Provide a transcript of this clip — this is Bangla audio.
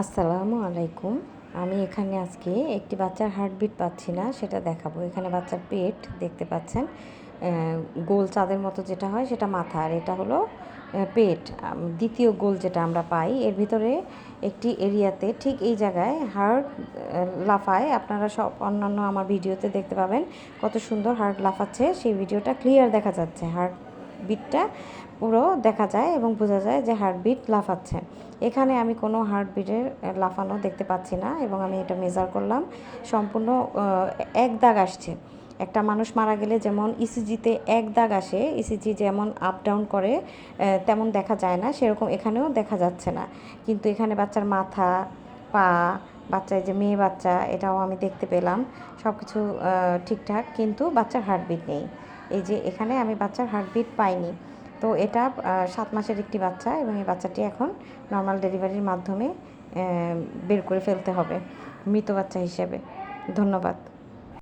আসসালামু আলাইকুম। আমি এখানে আজকে একটি বাচ্চার হার্টবিট পাচ্ছি না, সেটা দেখাবো। এখানে বাচ্চার পেট দেখতে পাচ্ছেন গোল চাঁদের মতো যেটা হয় সেটা মাথা, আর এটা হলো পেট। দ্বিতীয় গোল যেটা আমরা পাই, এর ভিতরে একটি এরিয়াতে ঠিক এই জায়গায় হার্ট লাফায়। আপনারা সব অন্যান্য আমার ভিডিওতে দেখতে পাবেন কত সুন্দর হার্ট লাফাচ্ছে, সেই ভিডিওটা ক্লিয়ার দেখা যাচ্ছে। হার্ট বিটটা পুরো দেখা যায় এবং বোঝা যায় যে হার্টবিট লাফাচ্ছে। এখানে আমি কোনো হার্টবিটের লাফানো দেখতে পাচ্ছি না এবং আমি এটা মেজার করলাম। সম্পূর্ণ এক দাগ আসছে। একটা মানুষ মারা গেলে যেমন ইসিজিতে এক দাগ আসে ইসিজি যেমন আপ ডাউন করে তেমন দেখা যায় না, সেরকম এখানেও দেখা যাচ্ছে না। কিন্তু এখানে বাচ্চার মাথা, পা বাচ্চা যে মেয়ে বাচ্চা, এটাও আমি দেখতে পেলাম। সব কিছু ঠিকঠাক, কিন্তু বাচ্চার হার্টবিট নেই। এই যে এখানে আমি বাচ্চার হার্টবিট পাইনি। তো এটা সাত মাসের একটি বাচ্চা এবং এই বাচ্চাটি এখন নর্মাল ডেলিভারির মাধ্যমে বের করে ফেলতে হবে মৃত বাচ্চা হিসেবে। ধন্যবাদ।